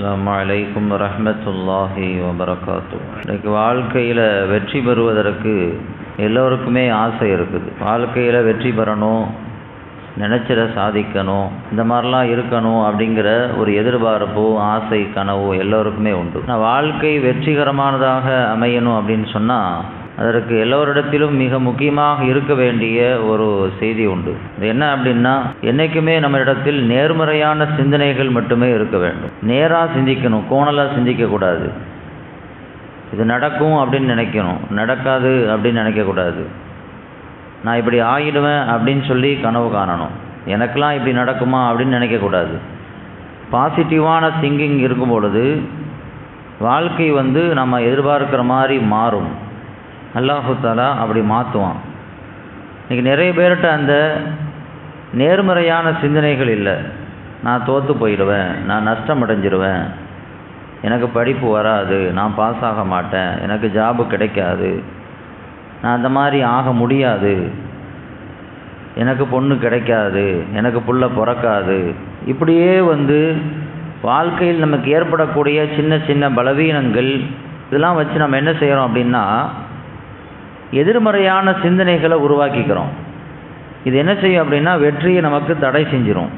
அஸ்ஸலாமு அலைக்கும் ரஹமத்துல்லாஹி வபரகாத்து இன்றைக்கு வாழ்க்கையில் வெற்றி பெறுவதற்கு எல்லோருக்குமே ஆசை இருக்குது. வாழ்க்கையில் வெற்றி பெறணும் நினச்சத சாதிக்கணும் இந்த மாதிரிலாம் இருக்கணும் அப்படிங்கிற ஒரு எதிர்பார்ப்போ ஆசை கனவோ எல்லோருக்குமே உண்டு. ஆனால் வாழ்க்கை வெற்றிகரமானதாக அமையணும் அப்படின்னு சொன்னால் அதற்கு எல்லோரிடத்திலும் மிக முக்கியமாக இருக்க வேண்டிய ஒரு செய்தி உண்டு. அது என்ன அப்படின்னா என்றைக்குமே நம்ம இடத்தில் நேர்மறையான சிந்தனைகள் மட்டுமே இருக்க வேண்டும். நேராக சிந்திக்கணும் கோணலாக சிந்திக்கக்கூடாது. இது நடக்கும் அப்படின்னு நினைக்கணும். நடக்காது அப்படின்னு நினைக்கக்கூடாது. நான் இப்படி ஆகிடுவேன் அப்படின்னு சொல்லி கனவு காணணும். எனக்கெல்லாம் இப்படி நடக்குமா அப்படின்னு நினைக்கக்கூடாது. பாசிட்டிவான திங்கிங் இருக்கும் பொழுது வாழ்க்கை வந்து நம்ம எதிர்பார்க்குற மாதிரி மாறும். அல்லாஹு தாலா அப்படி மாற்றுவான் இன்றைக்கி நிறைய பேர்கிட்ட அந்த நேர்மறையான சிந்தனைகள் இல்லை. நான் தோற்று போயிடுவேன் நான் நஷ்டம் அடைஞ்சிடுவேன் எனக்கு படிப்பு வராது நான் பாஸ் ஆக மாட்டேன் எனக்கு ஜாபு கிடைக்காது நான் அந்த மாதிரி ஆக முடியாது எனக்கு பொண்ணு கிடைக்காது எனக்கு புள்ள பிறக்காது. இப்படியே வந்து வாழ்க்கையில் நமக்கு ஏற்படக்கூடிய சின்ன சின்ன பலவீனங்கள் இதெல்லாம் வச்சு நம்ம என்ன செய்கிறோம் அப்படின்னா எதிர்மறையான சிந்தனைகளை உருவாக்கிக்கிறோம். இது என்ன செய்யும் அப்படின்னா வெற்றியை நமக்கு தடை செஞ்சிடும்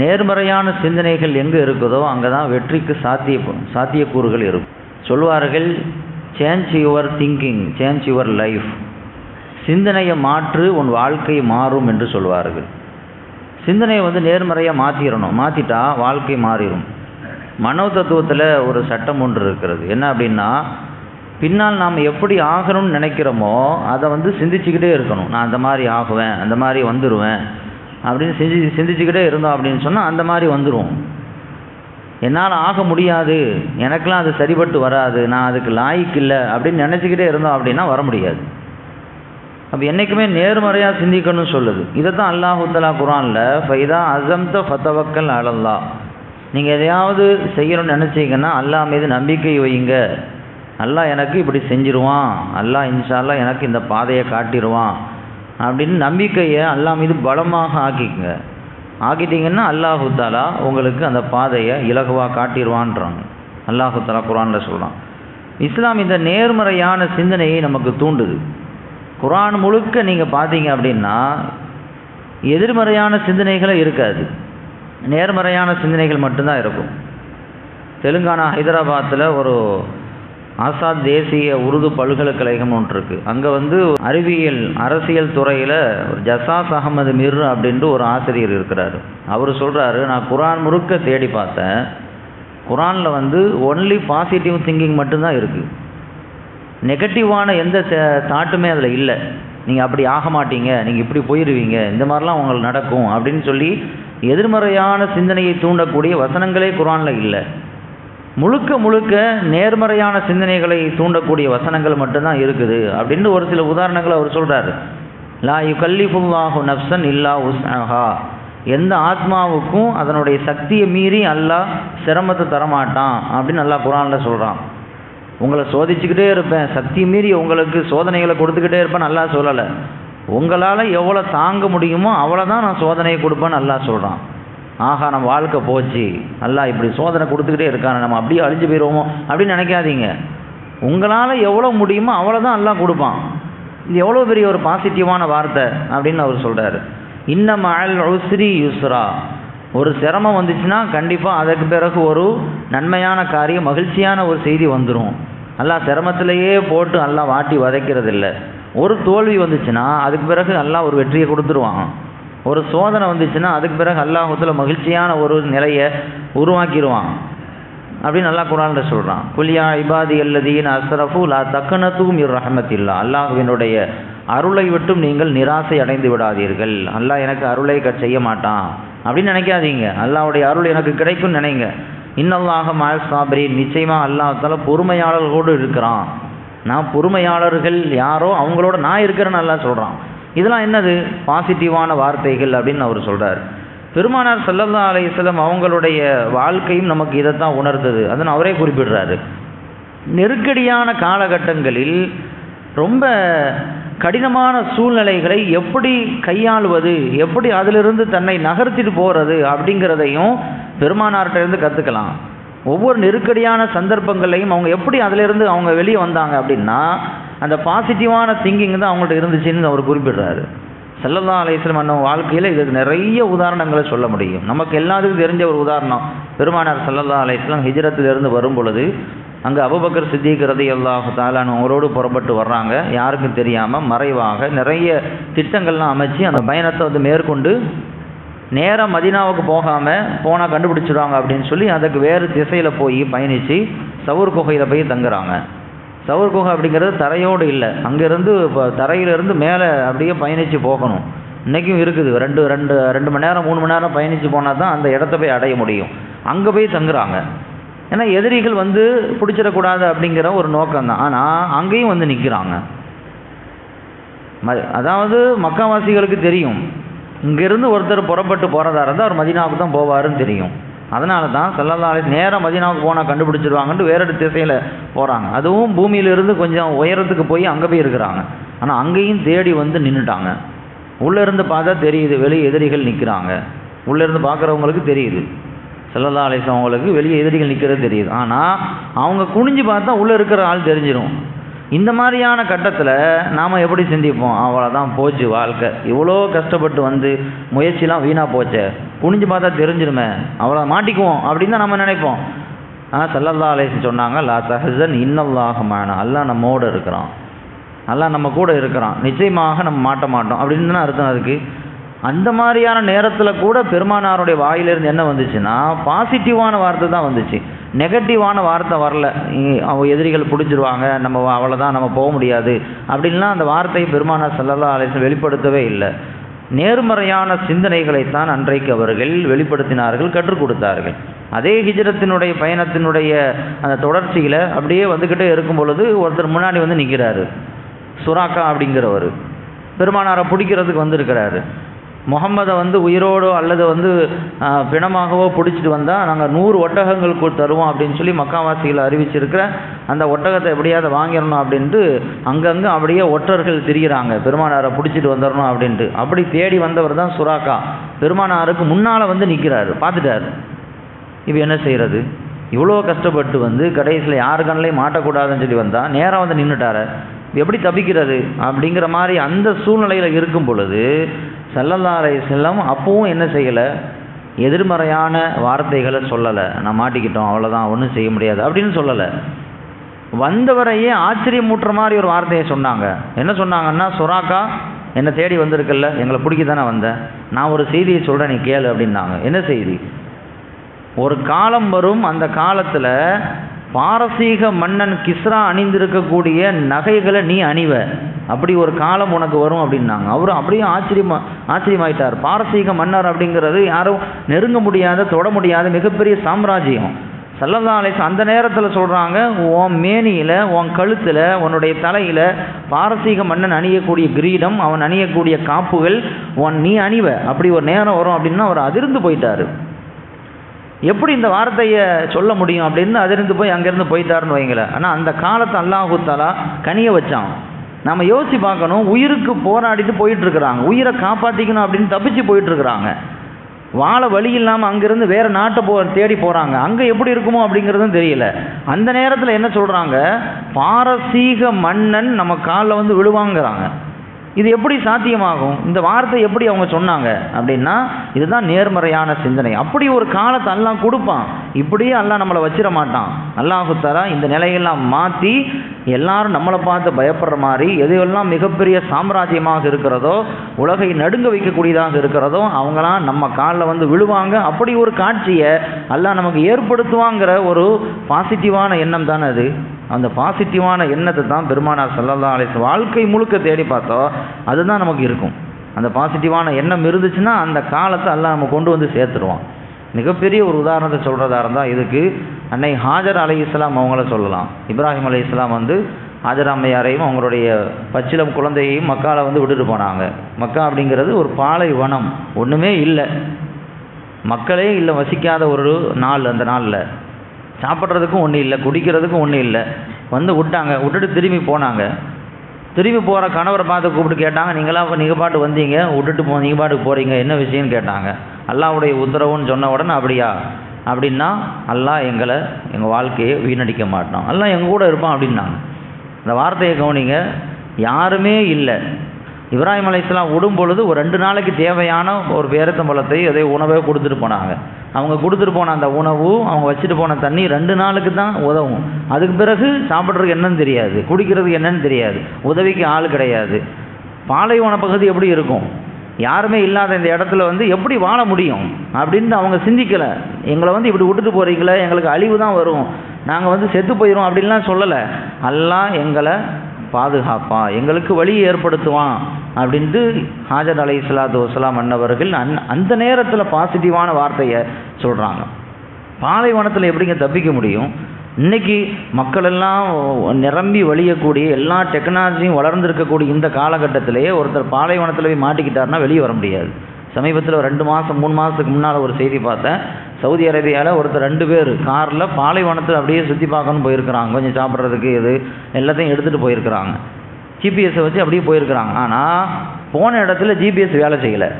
நேர்மறையான சிந்தனைகள் எங்கே இருக்குதோ அங்கே தான் வெற்றிக்கு சாத்திய சாத்தியக்கூறுகள் இருக்கும். சொல்வார்கள் change your thinking change your life சிந்தனையை மாற்று உன் வாழ்க்கை மாறும் என்று சொல்வார்கள். சிந்தனையை வந்து நேர்மறையாக மாற்றிடணும் மாற்றிட்டா வாழ்க்கை மாறிடும் மனோ தத்துவத்தில் ஒரு சட்டம் ஒன்று இருக்கிறது. என்ன அப்படின்னா பின்னால் நாம் எப்படி ஆகணும்னு நினைக்கிறோமோ அதை வந்து சிந்திச்சுக்கிட்டே இருக்கணும். நான் அந்த மாதிரி ஆகுவேன் அந்த மாதிரி வந்துடுவேன் அப்படின்னு சிந்தி சிந்திச்சுக்கிட்டே இருந்தோம் அப்படின்னு சொன்னால் அந்த மாதிரி வந்துடும் என்னால் ஆக முடியாது எனக்கெலாம் அது சரிபட்டு வராது நான் அதுக்கு லாய்க்கு இல்லை அப்படின்னு நினச்சிக்கிட்டே இருந்தோம் அப்படின்னா வர முடியாது. அப்போ என்றைக்குமே நேர்மறையாக சிந்திக்கணும்னு சொல்லுது. இதை தான் அல்லாஹுத்தலா குரானில் ஃபைதா அசம்த ஃபத்தவக்கல் அலல்லா நீங்கள் எதையாவது செய்யணும்னு நினச்சிங்கன்னா அல்லாஹ் மீது நம்பிக்கை வையுங்க. அல்லா எனக்கு இப்படி செஞ்சிருவான். அல்லாஹ் இன்ஷால்லா எனக்கு இந்த பாதையை காட்டிடுவான் அப்படின்னு நம்பிக்கையை அல்லா மீது பலமாக ஆக்கிக்குங்க. ஆக்கிட்டீங்கன்னா அல்லாஹுத்தாலா உங்களுக்கு அந்த பாதையை இலகுவாக காட்டிடுவான்றாங்க அல்லாஹுத்தாலா குரானில் சொல்லலாம் இஸ்லாம் இந்த நேர்மறையான சிந்தனையை நமக்கு தூண்டுது. குரான் முழுக்க நீங்கள் பார்த்தீங்க அப்படின்னா எதிர்மறையான சிந்தனைகளே இருக்காது. நேர்மறையான சிந்தனைகள் மட்டும்தான் இருக்கும். தெலுங்கானா ஹைதராபாத்தில் ஒரு ஆசாத் தேசிய உருது பல்கலைக்கழகம் ஒன்று இருக்குது அங்கே வந்து அறிவியல் அரசியல் துறையில் ஜசாஸ் அகமது மிர் அப்படின்ட்டு ஒரு ஆசிரியர் இருக்கிறார். அவர் சொல்கிறாரு நான் குரான் முழுக்க தேடி பார்த்தேன். குரானில் வந்து ஒன்லி பாசிட்டிவ் திங்கிங் மட்டும்தான் இருக்குது நெகட்டிவான எந்த தாட்டுமே அதில் இல்லை. நீங்கள் அப்படி ஆக மாட்டீங்க. நீங்கள் இப்படி போயிடுவீங்க இந்த மாதிரிலாம் உங்களுக்கு நடக்கும். அப்படின்னு சொல்லி எதிர்மறையான சிந்தனையை தூண்டக்கூடிய வசனங்களே குரானில் இல்லை. முழுக்க முழுக்க நேர்மறையான சிந்தனைகளை தூண்டக்கூடிய வசனங்கள் மட்டும்தான் இருக்குது. அப்படின்னு ஒரு சில உதாரணங்களை அவர் சொல்கிறாரு லா யு கல்லிஃபுல்லாஹு நப்சன் இல்லா உஸ்ஹா எந்த ஆத்மாவுக்கும் அதனுடைய சக்தியை மீறி அல்லாஹ் சிரமத்தை தரமாட்டான் அப்படின்னு நல்லா குரானில் சொல்கிறான் உங்களை சோதிச்சுக்கிட்டே இருப்பேன் சக்தி மீறி உங்களுக்கு சோதனைகளை கொடுத்துக்கிட்டே இருப்பேன் நல்லா சொல்லலை. உங்களால் எவ்வளோ தாங்க முடியுமோ அவ்வளோ தான் நான் சோதனையை கொடுப்பேன்னு நல்லா சொல்கிறான் ஆஹா நம்ம வாழ்க்கை போச்சு. நல்லா இப்படி சோதனை கொடுத்துக்கிட்டே இருக்காங்க நம்ம அப்படியே அழிஞ்சு போயிடுவோமோ அப்படின்னு நினைக்காதீங்க. உங்களால் எவ்வளோ முடியுமோ அவ்வளோ தான் எல்லாம் கொடுப்பான். இது எவ்வளோ பெரிய ஒரு பாசிட்டிவான வார்த்தை அப்படின்னு அவர் சொல்கிறாரு இன்னம் அல் உஸ்ரி யுஸ்ரா. ஒரு சிரமம் வந்துச்சுன்னா கண்டிப்பாக அதற்கு பிறகு ஒரு நன்மையான காரியம் மகிழ்ச்சியான ஒரு செய்தி வந்துடும் எல்லாம் சிரமத்திலேயே போட்டு எல்லாம் வாட்டி வதைக்கிறதில்ல. ஒரு தோல்வி வந்துச்சுன்னா அதுக்கு பிறகு நல்லா ஒரு வெற்றியை கொடுத்துருவான். ஒரு சோதனை வந்துச்சுன்னா அதுக்கு பிறகு அல்லாஹத்தில் மகிழ்ச்சியான ஒரு நிலையை உருவாக்கிடுவான். அப்படின்னு நல்லா குரானில் சொல்கிறான் குலியா இபாதி அல்லதீன் அஸ்ரஃபு லா தக்கனத்தும் இர் ரஹமத்தில்லா. அல்லாஹுவினுடைய அருளை விட்டும் நீங்கள் நிராசை அடைந்து விடாதீர்கள். அல்லாஹ் எனக்கு அருளை செய்ய மாட்டான். அப்படின்னு நினைக்காதீங்க. அல்லாவுடைய அருள் எனக்கு கிடைக்கும் நினைங்க. இன்னல்லாக மால் சாபரின். நிச்சயமாக அல்லாஹால பொறுமையாளர்களோடு இருக்கிறான். நான் பொறுமையாளர்கள் யாரோ அவங்களோட நான் இருக்கிறேன்னு நல்லா சொல்கிறான் இதெல்லாம் என்னது? பாசிட்டிவான வார்த்தைகள் அப்படின்னு அவர் சொல்கிறார் பெருமானார் சல்லல்லா அலையம் அவங்களுடைய வாழ்க்கையும் நமக்கு இதைத்தான் உணர்ந்தது. அதன்னு அவரே குறிப்பிடுறாரு. நெருக்கடியான காலகட்டங்களில் ரொம்ப கடினமான சூழ்நிலைகளை எப்படி கையாளுவது எப்படி அதிலிருந்து தன்னை நகர்த்திட்டு போகிறது அப்படிங்கிறதையும் பெருமானார்கிட்ட இருந்து கற்றுக்கலாம் ஒவ்வொரு நெருக்கடியான சந்தர்ப்பங்களையும் அவங்க எப்படி அதிலிருந்து அவங்க வெளியே வந்தாங்க அப்படின்னா அந்த பாசிட்டிவான திங்கிங் தான் அவங்கள்ட்ட இருந்துச்சுன்னு அவர் குறிப்பிடுறாரு. சல்லல்லா அலையம் அண்ணன் வாழ்க்கையில் இதுக்கு நிறைய உதாரணங்களை சொல்ல முடியும். நமக்கு எல்லாத்துக்கும் தெரிஞ்ச ஒரு உதாரணம் பெருமானார் சல்லல்லா அலையம் ஹிஜரத்திலிருந்து வரும் பொழுது அங்கே அபுபக்கர் சித்திக் ரதி அல்லாஹு தாலான் அவரோடு புறப்பட்டு வர்றாங்க. யாருக்கும் தெரியாமல் மறைவாக நிறைய திட்டங்கள்லாம் அமைச்சு அந்த பயணத்தை வந்து மேற்கொண்டு நேராக மதினாவுக்கு போகாமல் போனால் கண்டுபிடிச்சிடுவாங்க அப்படின்னு சொல்லி அதுக்கு வேறு திசையில் போய் பயணித்து சவுர் குகையில் போய் தங்குறாங்க. சவுர் குகை அப்படிங்கிறது தரையோடு இல்லை. அங்கேருந்து இப்போ தரையிலேருந்து மேலே அப்படியே பயணித்து போகணும். இன்றைக்கும் இருக்குது. ரெண்டு ரெண்டு ரெண்டு மணி நேரம் மூணு மணி நேரம் பயணித்து போனால் தான் அந்த இடத்த போய் அடைய முடியும். அங்கே போய் தங்குறாங்க. ஏன்னா எதிரிகள் வந்து பிடிச்சிடக்கூடாது அப்படிங்கிற ஒரு நோக்கம் தான் ஆனால் அங்கேயும் வந்து நிற்கிறாங்க ம அதாவது மக்காவாசிகளுக்கு தெரியும். இங்கேருந்து ஒருத்தர் புறப்பட்டு போகிறதா இருந்தால் அவர் மதினாவுக்கு தான் போவாருன்னு தெரியும். அதனால தான் சல்லல்லா நேராக மதினாவுக்கு போனால் கண்டுபிடிச்சிருவாங்கன்ட்டு வேற திசையில் போகிறாங்க அதுவும் பூமியிலிருந்து கொஞ்சம் உயரத்துக்கு போய் அங்கே போய் இருக்கிறாங்க. ஆனால் அங்கேயும் தேடி வந்து நின்றுட்டாங்க உள்ளேருந்து பார்த்தா தெரியுது வெளியே எதிரிகள் நிற்கிறாங்க உள்ளேருந்து பார்க்குறவங்களுக்கு தெரியுது. சல்லல்லா அலிஸ்லாம் அவங்களுக்கு வெளியே எதிரிகள் நிற்கிறது தெரியுது. ஆனால் அவங்க குனிஞ்சு பார்த்தா உள்ளே இருக்கிற ஆள் தெரிஞ்சிடும் இந்த மாதிரியான கட்டத்தில் நாம் எப்படி சிந்திப்போம்? அவ்வளோதான் போச்சு வாழ்க்கை. இவ்வளோ கஷ்டப்பட்டு வந்து முயற்சிலாம் வீணாக போச்சே. குனிஞ்சு பார்த்தா தெரிஞ்சிருமே. அவ்வளோ மாட்டிக்குவோம் அப்படின்னு தான் நம்ம நினைப்போம். ஆனால் சல்லல்லா அலேசி சொன்னாங்க லா தஹசன் இன்னல்லாகமான அல்லாஹ் நம்மோடு இருக்கிறான். அல்லாஹ் நம்ம கூட இருக்கிறான். நிச்சயமாக நம்ம மாட்ட மாட்டோம். அப்படின்னு தான் அர்த்தம் அதுக்கு. அந்த மாதிரியான நேரத்தில் கூட பெருமானாருடைய வாயிலிருந்து என்ன வந்துச்சுன்னா பாசிட்டிவான வார்த்தை தான் வந்துச்சு. நெகட்டிவான வார்த்தை வரல. அவங்க எதிரிகள் பிடிச்சிருவாங்க நம்ம அவ்வளோதான் நம்ம போக முடியாது. அப்படின்லாம் அந்த வார்த்தையை பெருமானா சல்லல்லா அலிஸ்லம் வெளிப்படுத்தவே இல்லை. நேர்மறையான சிந்தனைகளைத்தான் அன்றைக்கு அவர்கள் வெளிப்படுத்தினார்கள் கற்றுக் கொடுத்தார்கள். அதே ஹிஜரத்தினுடைய பயணத்தினுடைய அந்த தொடர்ச்சியில் அப்படியே வந்துக்கிட்டே இருக்கும் பொழுது ஒருத்தர் முன்னாடி வந்து நிற்கிறாரு சுராக்கா அப்படிங்கிறவர். பெருமானாரை பிடிக்கிறதுக்கு வந்திருக்கிறாரு. முகம்மதை வந்து உயிரோடோ அல்லது வந்து பிணமாகவோ பிடிச்சிட்டு வந்தால் நாங்கள் நூறு ஒட்டகங்களுக்கு தருவோம் அப்படின்னு சொல்லி மக்காவாசிகள் அறிவிச்சிருக்கிற அந்த ஒட்டகத்தை எப்படியாவது வாங்கிடணும் அப்படின்ட்டு அங்கங்கே அப்படியே ஒற்றர்கள் திரிகிறாங்க பெருமானாரை பிடிச்சிட்டு வந்துடணும் அப்படின்ட்டு. அப்படி தேடி வந்தவர் தான் சுராக்கா. பெருமானாருக்கு முன்னால் வந்து நிற்கிறாரு பார்த்துட்டாரு. இப்போ என்ன செய்கிறது இவ்வளோ கஷ்டப்பட்டு வந்து கடைசியில் யாரு கண்ணிலையும் மாட்டக்கூடாதுன்னு சொல்லி வந்தால் நேராக வந்து நின்றுட்டார எப்படி தப்பிக்கிறது அப்படிங்கிற மாதிரி அந்த சூழ்நிலையில் இருக்கும் பொழுது செல்லல்லாரை செல்லம் அப்பவும் என்ன செய்யலை? எதிர்மறையான வார்த்தைகளை சொல்லலை. நான் மாட்டிக்கிட்டோம் அவ்வளோதான் ஒன்றும் செய்ய முடியாது அப்படின்னு சொல்லலை. வந்தவரையே ஆச்சரியமூட்டுற மாதிரி ஒரு வார்த்தையை சொன்னாங்க. என்ன சொன்னாங்கன்னா சுறாக்கா என்னை தேடி வந்திருக்கல்ல எங்களை பிடிக்க தானே வந்தேன் நான் ஒரு செய்தியை சொல்கிறேன் நீ கேளு அப்படின்னாங்க. என்ன செய்தி? ஒரு காலம் வரும் அந்த காலத்தில் பாரசீக மன்னன் கிஸ்ரா அணிந்திருக்கக்கூடிய நகைகளை நீ அணிவ. அப்படி ஒரு காலம் உனக்கு வரும் அப்படின்னாங்க. அவரும் அப்படியே ஆச்சரியமா ஆச்சரியமாயிட்டார். பாரசீக மன்னர் அப்படிங்கிறது யாரும் நெருங்க முடியாத தொட முடியாத மிகப்பெரிய சாம்ராஜ்யம். சல்லல்லா அந்த நேரத்தில் சொல்கிறாங்க உன் மேனியில் உன் கழுத்தில் உன்னுடைய தலையில் பாரசீக மன்னன் அணியக்கூடிய கிரீடம் அவன் அணியக்கூடிய காப்புகள் உன் நீ அணிவ. அப்படி ஒரு நேரம் வரும் அப்படின்னா அவர் அதிர்ந்து போயிட்டார். எப்படி இந்த வார்த்தையை சொல்ல முடியும் அப்படின்னு அதிலிருந்து போய் அங்கேருந்து போயிட்டாருன்னு வைங்களேன். ஆனால் அந்த காலத்தை அல்லாஹூத்தாலா கனிய வச்சான். நம்ம யோசிச்சு பார்க்கணும் உயிருக்கு போராடிட்டு போயிட்டுருக்குறாங்க. உயிரை காப்பாற்றிக்கணும் அப்படின்னு தப்பிச்சு போயிட்டுருக்குறாங்க. வாழ வழி இல்லாமல் அங்கேருந்து வேறு நாட்டை போ தேடி போகிறாங்க அங்கே எப்படி இருக்குமோ அப்படிங்கிறதும் தெரியல. அந்த நேரத்தில் என்ன சொல்கிறாங்க பாரசீக மன்னன் நம்ம காலில் வந்து விழுவாங்கிறாங்க. இது எப்படி சாத்தியமாகும்? இந்த வார்த்தை எப்படி அவங்க சொன்னாங்க? அப்படின்னா இதுதான் நேர்மறையான சிந்தனை. அப்படி ஒரு காலத்தை எல்லாம் கொடுப்பான். இப்படியே எல்லாம் நம்மளை வச்சிட மாட்டான். அல்லாஹுத்தாரா இந்த நிலையெல்லாம் மாற்றி எல்லாரும் நம்மளை பார்த்து பயப்படுற மாதிரி எதுவெல்லாம் மிகப்பெரிய சாம்ராஜ்யமாக இருக்கிறதோ உலகை நடுங்க வைக்கக்கூடியதாக இருக்கிறதோ அவங்களாம் நம்ம காலில் வந்து விழுவாங்க. அப்படி ஒரு காட்சியை எல்லாம் நமக்கு ஏற்படுத்துவாங்கிற ஒரு பாசிட்டிவான எண்ணம் தானே அது? அந்த பாசிட்டிவான எண்ணத்தை தான் பெருமானார் சல்லல்லா அலிஸ் வாழ்க்கை முழுக்க தேடி பார்த்தோம். அதுதான் நமக்கு இருக்கும். அந்த பாசிட்டிவான எண்ணம் இருந்துச்சுன்னா அந்த காலத்தை எல்லாம் நம்ம கொண்டு வந்து சேர்த்துருவோம் மிகப்பெரிய ஒரு உதாரணத்தை சொல்கிறதா இருந்தால் இதுக்கு அன்னை ஹாஜர் அலி இஸ்லாம் அவங்கள சொல்லலாம். இப்ராஹிம் அலி இஸ்லாம் வந்து ஹாஜர் அம்மையாரையும் அவங்களுடைய பச்சிலம் குழந்தையையும் மக்கால வந்து விட்டுட்டு போனாங்க. மக்கா அப்படிங்கிறது ஒரு பாலை வனம். ஒன்றுமே இல்லை. மக்களே இல்லை வசிக்காத ஒரு நாள் அந்த நாளில். சாப்பிட்றதுக்கும் ஒன்றும் இல்லை குடிக்கிறதுக்கும் ஒன்றும் இல்லை. வந்து விட்டாங்க. விட்டுட்டு திரும்பி போனாங்க. திரும்பி போகிற கணவரை பார்த்து கூப்பிட்டு கேட்டாங்க நீங்களாம் நீங்கள் பாட்டு வந்தீங்க? விட்டுட்டு போ நீங்கள் பாட்டுக்கு போகிறீங்க என்ன விஷயம்னு கேட்டாங்க. அல்லாவுடைய உத்தரவுன்னு சொன்ன உடனே அப்படியா? அப்படின்னா அல்லாஹ் எங்களை எங்கள் வாழ்க்கையை வீணடிக்க மாட்டோம் எல்லாம் எங்கள் கூட இருப்பான் அப்படின்னாங்க. இந்த வார்த்தையை கவனிங்க. யாருமே இல்லை. இப்ராஹிம் அலைஹிஸ்ஸலாம் விடும் பொழுது ஒரு ரெண்டு நாளைக்கு தேவையான ஒரு பேரத்தம்பழத்தை அதே உணவை கொடுத்துட்டு போனாங்க. அவங்க கொடுத்துட்டு போன அந்த உணவு அவங்க வச்சுட்டு போன தண்ணி ரெண்டு நாளுக்கு தான் உதவும். அதுக்கு பிறகு சாப்பிட்றதுக்கு என்னன்னு தெரியாது. குடிக்கிறதுக்கு என்னன்னு தெரியாது. உதவிக்கு ஆள் கிடையாது. பாலைவன பகுதி எப்படி இருக்கும்? யாருமே இல்லாத இந்த இடத்துல வந்து எப்படி வாழ முடியும்? அப்படின்னு அவங்க சிந்திக்கலை. எங்களை வந்து இப்படி விட்டுட்டு போகிறீங்களே எங்களுக்கு அழிவு தான் வரும். நாங்கள் வந்து செத்து போயிடும் அப்படின்லாம் சொல்லலை. எல்லாம் எங்களை பாதுகாப்பான் எங்களுக்கு வழி ஏற்படுத்துவான். அப்படின்ட்டு ஹாஜர் அலை இஸ்லாத்து வசலாம் அன்னவர்கள் அந் அந்த நேரத்தில் பாசிட்டிவான வார்த்தையை சொல்கிறாங்க பாலைவனத்தில் எப்படிங்க தப்பிக்க முடியும்? இன்னைக்கு மக்களெல்லாம் நிரம்பி வழியக்கூடிய எல்லா டெக்னாலஜியும் வளர்ந்துருக்கக்கூடிய இந்த காலகட்டத்திலேயே ஒருத்தர் பாலைவனத்தில் போய் மாட்டிக்கிட்டாருன்னா வெளியே வர முடியாது. சமீபத்தில் ரெண்டு மாதம் மூணு மாதத்துக்கு முன்னால் ஒரு செய்தி பார்த்தேன். சவுதி அரேபியாவில் ஒருத்தர் ரெண்டு பேர் காரில் பாலைவனத்தில் அப்படியே சுற்றி பார்க்கணும்னு போயிருக்கிறாங்க. கொஞ்சம் சாப்பிட்றதுக்கு இது எல்லாத்தையும் எடுத்துகிட்டு போயிருக்கிறாங்க. ஜிபிஎஸ்ஸை வச்சு அப்படியே போயிருக்கிறாங்க. ஆனால் போன இடத்துல ஜிபிஎஸ் வேலை செய்யலை.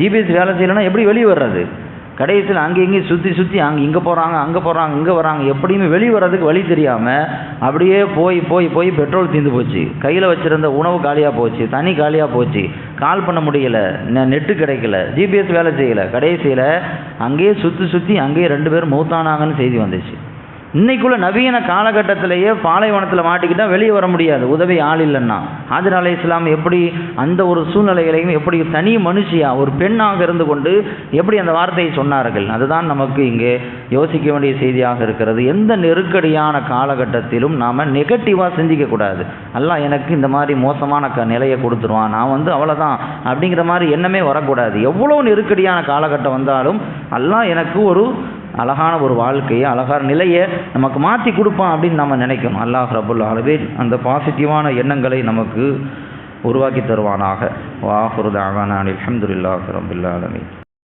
ஜிபிஎஸ் வேலை செய்யலைன்னா எப்படி வெளியே வர்றது? கடைசியில் அங்கே இங்கேயும் சுற்றி சுற்றி அங்கே இங்கே போகிறாங்க அங்கே போகிறாங்க இங்கே வராங்க. எப்படியுமே வெளியே வர்றதுக்கு வழி தெரியாமல் அப்படியே போய் போய் போய் பெட்ரோல் தீர்ந்து போச்சு. கையில் வச்சுருந்த உணவு காலியாக போச்சு தனி காலியாக போச்சு. கால் பண்ண முடியலை நெட்டு கிடைக்கல. ஜிபிஎஸ் வேலை செய்யலை. கடைசியில் அங்கேயே சுற்றி சுற்றி அங்கேயே ரெண்டு பேரும் மௌத்தானாங்கன்னு செய்தி வந்துச்சு. இன்னைக்குள்ள நவீன காலகட்டத்திலேயே பாலைவனத்தில் மாட்டிக்கிட்டா வெளியே வர முடியாது. உதவி ஆள் இல்லைன்னா. ஆதிர் அலை இஸ்லாம் எப்படி அந்த ஒரு சூழ்நிலைகளையும் எப்படி தனி மனுஷியா ஒரு பெண்ணாக இருந்து கொண்டு எப்படி அந்த வார்த்தையை சொன்னார்கள்? அதுதான் நமக்கு இங்கே யோசிக்க வேண்டிய செய்தியாக இருக்கிறது. எந்த நெருக்கடியான காலகட்டத்திலும் நாம் நெகட்டிவாக சிந்திக்கக்கூடாது அல்லாஹ் எனக்கு இந்த மாதிரி மோசமான க நிலையை கொடுத்துருவான். நான் வந்து அவ்வளோதான் அப்படிங்கிற மாதிரி எண்ணமே வரக்கூடாது. எவ்வளோ நெருக்கடியான காலகட்டம் வந்தாலும் அல்லாஹ் எனக்கு ஒரு அழகான ஒரு வாழ்க்கையை அழகான நிலையை நமக்கு மாற்றி கொடுப்பான் அப்படின்னு நம்ம நினைக்கணும். அல்லாஹ் ரபுல் ஆலமீன் அந்த பாசிட்டிவான எண்ணங்களை நமக்கு உருவாக்கி தருவானாக. வாஹுருதாகான அலமதுல்லாஹ் ரபுல்லா ஆலமீன்.